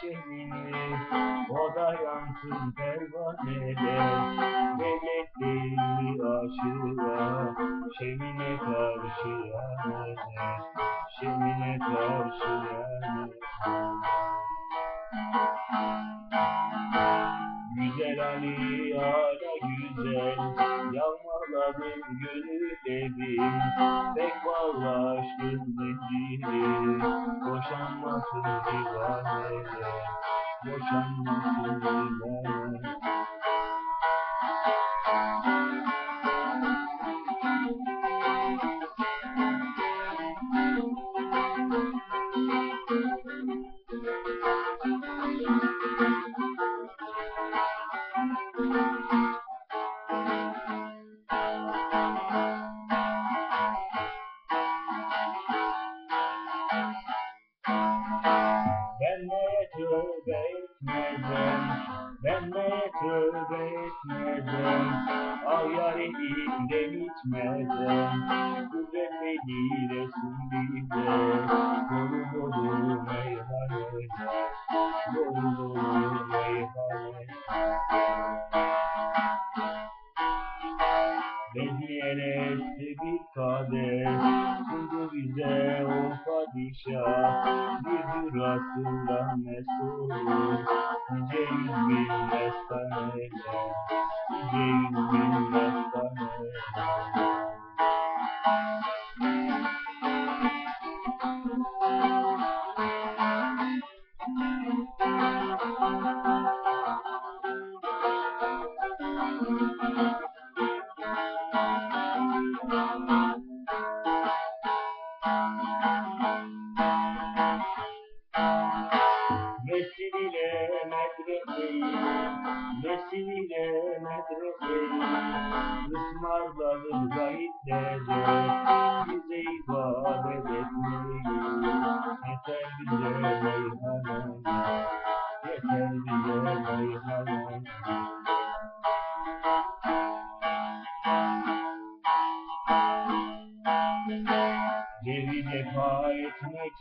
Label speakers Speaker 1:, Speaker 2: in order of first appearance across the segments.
Speaker 1: şehrini O da yansın pervanede Devletli aşığa Şemine karşı yani Şemine karşı yani Güzel Ali ara güzel Yağmaladı gönül evim Pek vallahi aşkın zinciri Boşanmasın divane Boşanmasın divane tövbe etmeden Ben neye tövbe etmeden Ah yarimden içmeden Kudret beni Resulü'yle Dolu dolu meyhane. Dolu Bezniyeleste bir kadeh Sundu bize o padişah. Bir hürrasından mesul Nice yüz bin mestaneler Nice yüz bin mestaneler mescid ile medreseyi ısmarladım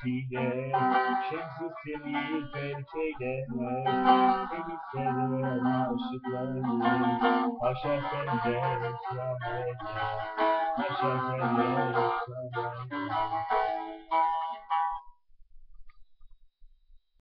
Speaker 1: ile Şemsi seni terk eylemez Seni seven aşıklarım Haşa senden isyan eder Haşa senden isyan